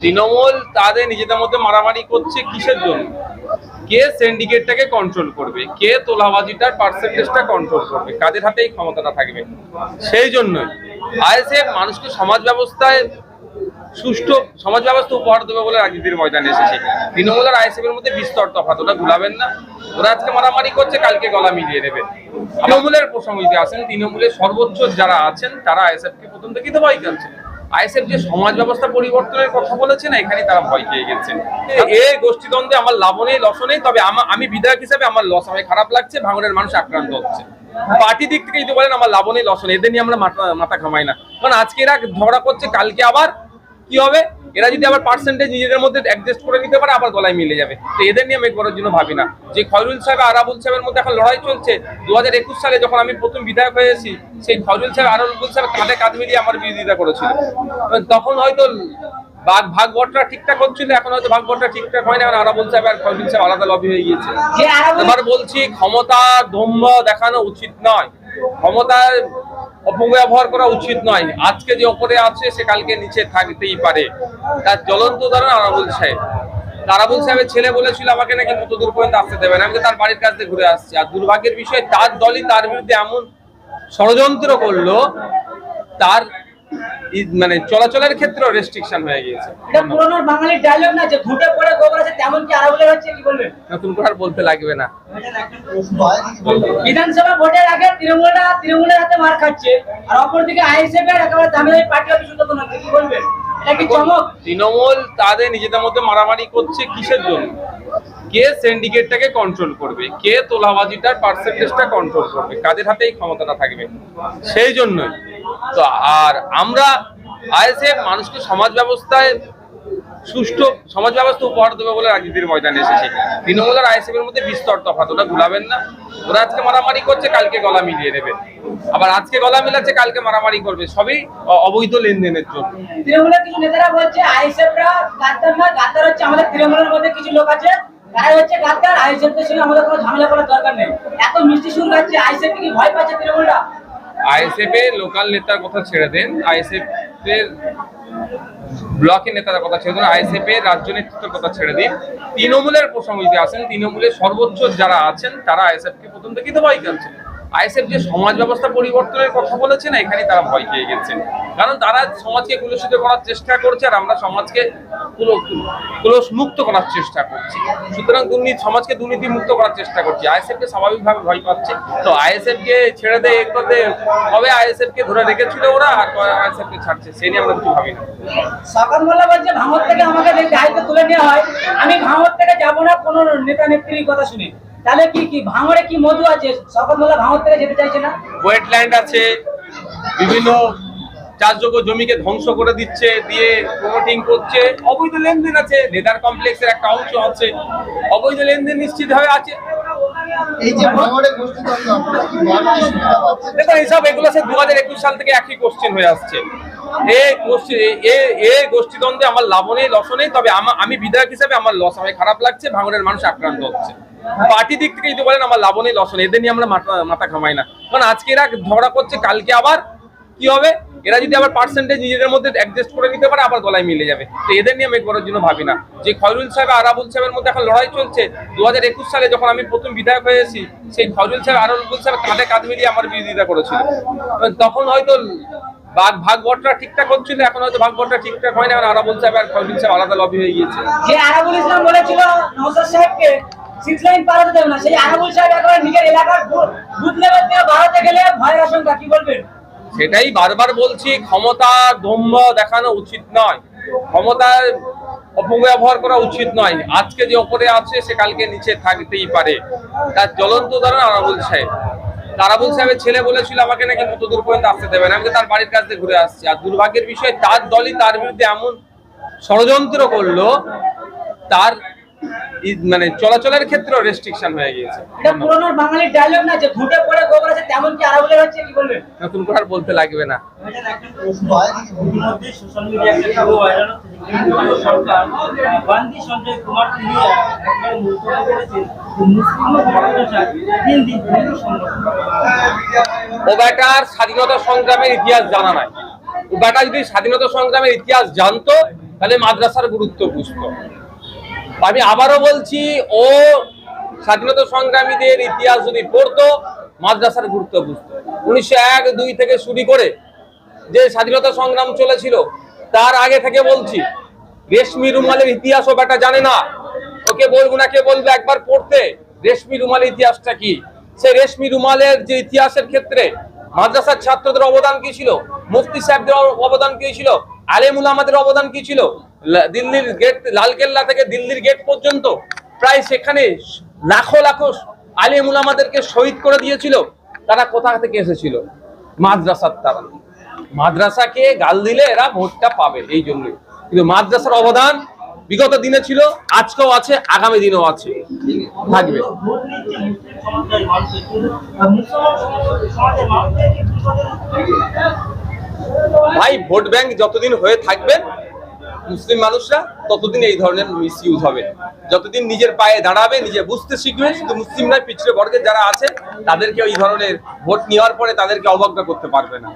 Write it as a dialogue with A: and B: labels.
A: তৃণমূল তাদের নিজেদের মধ্যে মারামারি করছে কিসের জন্য? কে সিন্ডিকেটটাকে কন্ট্রোল করবে? কে তোলাবাজিটার পার্সেন্টেজটা কন্ট্রোল করবে? কাদের হাতে এই ক্ষমতাটা থাকবে? সেই জন্যই আইএসএফ মানুষকে সমাজ ব্যবস্থায় সুষ্ঠু সমাজ ব্যবস্থা উপহার দেবে বলে রাজনীতির ময়দানে এসেছে। তৃণমূল আর আইএসএফ এর মধ্যে বিস্তর তফাৎ, ওটা ভুলাবেন না। ওরা আজকে মারামারি করছে, কালকে গলা মিলিয়ে নেবে তৃণমূলের প্রসঙ্গ আসেন, তৃণমূলের সর্বোচ্চ যারা আছেন, তারা আইএসএফ কে প্রথম থেকেই তো ভয় করছে। আইএসএফ যে সমাজ ব্যবস্থা পরিবর্তনের কথা বলেছে না এখানে তারা ভয় পেয়ে গেছে। এই গোষ্ঠীদ্বন্দ্বে আমার লাভ নেই, লস নেই, তবে আমা- বিধায়ক হিসাবে আমার লস আমি খারাপ লাগছে, ভাঙনের মানুষ আক্রান্ত হচ্ছে। পার্টি দিক থেকে যদি বলেন, আমার লাভ নেই, লস নেই, এদের নিয়ে আমরা মাথা মাথা ঘামাই না। কারণ আজকে এরা ঝগড়া করছে কালকে আবার কি হবে? এরা যদি আবার পার্সেন্টেজ নিজেদের মধ্যে অ্যাডজাস্ট করে নিতে পারে আবার গলায় মিলে যাবে। তো এদের নিয়ে আমি করার জন্য ভাবি না। যে খয়রুল সাহেব আর আরাবুল সাহেবের মধ্যে এখন লড়াই চলছে দু হাজার একুশ সালে যখন আমি প্রথম বিধায়ক হয়ে হয়েছি সেই খয়রুল সাহেব আরাবুল সাহেব কাঁধে কাঁধ মিলিয়ে আমার বিরোধিতা করেছিল। তখন হয়তো ভাগ ভাগ বটরা ঠিকঠাক হচ্ছিল এখন হয়তো ভাগ বটরা ঠিকঠাক হয় না এখন আরাবুল সাহেব আর খয়রুল সাহেব আলাদা লবি হয়ে গিয়েছে। এবার বলছি ক্ষমতা দম্ভ দেখানো উচিত নয়। ক্ষমতার অপব্যবহার করা উচিত নয়। আজকে যে ওপরে আছে, সে কালকে নিচে থাকতেই পারে। তার জ্বলন্ত উদাহরণ আরাবুল সাহেব। তারাবুল সাহেবের ছেলে বলেছিল, আমাকে নাকি কত দূর পর্যন্ত আসতে দেবে না। আমি তার বাড়ির কাছ থেকে ঘুরে আসছি। আর দুর্ভাগ্যের বিষয়ে, তার দলই তার বিরুদ্ধে এমন ষড়যন্ত্র করল, তার মানে চলাচলের ক্ষেত্রেও রেস্ট্রিকশন হয়ে গিয়েছে।
B: এটা পুরোনো বাঙালির ডায়লগ না যে ঘুটে পড়ে গোবর আছে তেমন কি হচ্ছে কি বলবেন?
A: নতুন করে আর বলতে লাগবে না।
B: বিধানসভা ভোটের আগে তৃণমূলটা তৃণমূলের হাতে মার খাচ্ছে আর অপরদিকে আইএসএফ এর একেবারে তামিল পার্টি অফিস হচ্ছে কি বলবেন?
A: তৃণমূল তাদের নিজেদের মধ্যে মারামারি করছে কিসের জন্য? কে সিন্ডিকেটটাকে কন্ট্রোল করবে? কে তোলাবাজিটার পার্সেন্টেজটা কন্ট্রোল করবে? কাদের হাতেই ক্ষমতাটা থাকবে? সেই জন্যই। তো আর আমরা আইএসএফ মানুষকে সমাজ ব্যবস্থায় সুষ্ঠু সমাজ ব্যবস্থা উপহার দেবে বলে রাজনীতির ময়দানে এসেছে। তৃণমূল আর আইএসএফ এর মধ্যে বিস্তর তফাৎ ওটা ভুলাবেন না। ওরা আজকে মারামারি করছে কালকে গলা মিলিয়ে নেবে। আবার আজকে গলা মিলাচ্ছে কালকে মারামারি করবে। সবই অবৈধ লেনদেনের জন্য।
B: তৃণমূলের কিছু নেতারা বলছে আইএসএফরা গাদ্দার না গাদ্দার হচ্ছে আমাদের তৃণমূলের মধ্যে কিছু লোক আছে হচ্ছে গাদ্দার আইএসএফ সঙ্গে আমাদের কোনো ঝামেলা করার দরকার নেই। এত মিষ্টি সুর গাচ্ছে আইএসএফ কি ভয় পাচ্ছে তৃণমূলরা?
A: আইএসএফ এর লোকাল নেতার কথা ছেড়ে দেন আইএসএফ এর ব্লকের নেতার কথা ছেড়ে দিন আইএসএফ এর রাজ্য নেতৃত্বের কথা ছেড়ে দিন তৃণমূলের প্রসঙ্গ যদি আসেন, তৃণমূলের সর্বোচ্চ যারা আছেন, তারা আইএসএফ কে প্রথম থেকে তো বাইক করছে আইএসএফ যে সমাজ ব্যবস্থা পরিবর্তনের কথা বলেছে না এখানে তারা ভয় পেয়ে গেছে কারণ তারা সমাজকে কুলসিত করার চেষ্টা করছে আর আমরা সমাজকে কুল- কুলস মুক্ত করার চেষ্টা করছি। সুতরাং দুর্নীতি, সমাজকে দুর্নীতি মুক্ত করার চেষ্টা করছি। আইএসএফ কে স্বাভাবিকভাবে ভয় পাচ্ছে। তো আইএসএফ কে ছেড়ে দেয় এক করতে কবে আইএসএফ কে ধরে রেখেছিল ওরা আর কবে আইএসএফ কে ছাড়ছে, সে নিয়ে আমরা কিছু ভাবি না।
B: সকাল মোল্লা বলছে ভাঙর থেকে আমাকে দায়িত্ব তুলে নেওয়া হয়, আমি ভাঙর থেকে যাব না, কোনো নেতা নেত্রীর কথা শুনে। তাহলে কি কি ভাঙরে কি মধু আছে? সকাল মোল্লা ভাঙর থেকে যেতে চাইছে না?
A: ওয়েটল্যান্ড আছে বিভিন্ন চাষযোগ্য জমিকে ধ্বংস করে দিচ্ছে দিয়ে প্রমোটিং করছে। অবৈধ লেনদেন আছে লেদার কমপ্লেক্সের একটা অংশ আছে অবৈধ লেনদেন নিশ্চিত ভাবে আছে।
C: ভাঙড়ে
A: দেখুন এইসব এগুলো সে দু হাজার একুশ সাল থেকে একই কোশ্চেন হয়ে আসছে। এই গোষ্ঠী এ- এ গোষ্ঠীদ্বন্দ্বে আমার লাভ নেই লস নেই তবে আমি বিধায়ক হিসেবে আমার লস আমায় খারাপ লাগছে ভাঙনের মানুষ আক্রান্ত হচ্ছে। পার্টি দিক থেকে যদি বলেন, আমার লাভ নেই লস নেই এদের নিয়ে আমরা মাথা ঘামাই না। কারণ আজকে এরা ঝগড়া করছে, কালকে আবার কি হবে? এরা যদি আবার পার্সেন্টেজ নিজেদের মধ্যে অ্যাডজাস্ট করে নিতে পারে, আবার গলায় মিলে যাবে। তো এদের নিয়ে আমি করার জন্য ভাবি না। যে খয়রুল সাহেব, আর আরাবুল সাহেবের মধ্যে এখন লড়াই চলছে। দু একুশ সালে যখন আমি প্রথম বিধায়ক হয়েছি সেই খয়রুল সাহেব আরাবুল সাহেব কাঁধে কাঁধ মিলিয়ে আমার বিরোধিতা করেছিল। তখন হয়তো ভাগ ভাগ বটরা ঠিকঠাক হচ্ছিল, এখন হয়তো ভাগ বটরা ঠিকঠাক হয় না। এখন আরাবুল সাহেব আর খয়রুল সাহেব আলাদা লবি হয়ে গিয়েছে।
B: যে আরাবুল ইসলাম বলেছিল নওসাদ সাহেবকে দেবে না। সেই সাহেব একেবারে নিজের এলাকার বুথ লেভেল থেকে বাড়াতে গেলে ভয়ের আশঙ্কা, কি বলবেন?
A: সেটাই বারবার বলছি, ক্ষমতা দম্ভ দেখানো উচিত নয়। ক্ষমতার অপব্যবহার করা উচিত নয়। আজকে যে ওপরে আছে, সে কালকে নিচে থাকতেই পারে। তার জ্বলন্ত উদাহরণ আরাবুল সাহেব। তারাবুল সাহেবের ছেলে বলেছিল আমাকে নাকি কত দূর পর্যন্ত আসতে দেবে না। আমি তার বাড়ির কাছ ঘুরে আসছি। আর দুর্ভাগ্যের বিষয়, তার দলই তার বিরুদ্ধে এমন ষড়যন্ত্র করল, তার মানে চলাচলের ক্ষেত্রেও রেস্ট্রিকশন হয়ে গিয়েছে।
B: এটা পুরোনো বাঙালির ডায়লগ না যে ঘুটে পড়ে গোবর আছে তেমন কি আরাবুলের হচ্ছে কি বলবেন?
A: নতুন করে আর বলতে লাগবে না।
C: ভয়
D: সোশ্যাল মিডিয়ায় একটা ভাইরাল হচ্ছে। সরকার গান্ধী সঞ্জয় কুমার তিনি একবার মন্তব্য করেছেন যে মুসলিম ও ভারতীয় তিন দিন হিন্দু সংগঠন
A: ও বেটার স্বাধীনতা সংগ্রামের ইতিহাস জানা নাই। ও বেটা যদি স্বাধীনতা সংগ্রামের ইতিহাস জানতো তাহলে মাদ্রাসার গুরুত্ব বুঝতো। আমি আবারও বলছি, ও স্বাধীনতা সংগ্রামীদের ইতিহাস যদি পড়তো, মাদ্রাসার গুরুত্ব বুঝতো। উনিশশো এক দুই থেকে শুরু করে যে স্বাধীনতা সংগ্রাম চলেছিল, তার আগে থেকে বলছি, রেশমি রুমালের ইতিহাস ও বেটা জানে না। ওকে বলব না, কে বলবে একবার পড়তে, রেশমি রুমালের ইতিহাসটা কি? সে রেশমি রুমালের যে ইতিহাসের ক্ষেত্রে মাদ্রাসার ছাত্রদের অবদান কি ছিল? মুফতি সাহেবদের অবদান কি ছিল? আলেমুল আমাদের অবদান কি ছিল? দিল্লির গেট লালকেল্লা থেকে দিল্লির গেট পর্যন্ত প্রায় সেখানে লাখো লাখো আলেমুল আমাদেরকে শহীদ করে দিয়েছিল। তারা কোথা থেকে এসেছিল? মাদ্রাসার তারা মাদ্রাসাকে গাল দিলে এরা ভোটটা পাবে এই জন্যই। কিন্তু মাদ্রাসার অবদান বিগত দিনে ছিল, আজকেও আছে, আগামী দিনেও আছে। থাকবে। ভাই, ভোট ব্যাংক যতদিন হয়ে থাকবে মুসলিম মানুষরা ততদিন এই ধরনের মিস ইউজ হবে। যতদিন নিজের পায়ে দাঁড়াবে, নিজে বুঝতে শিখবে, শুধু মুসলিমরা পিছড়ে বর্গের যারা আছে, তাদেরকে এই ধরনের ভোট নেওয়ার পরে তাদেরকে অবজ্ঞা করতে পারবে না।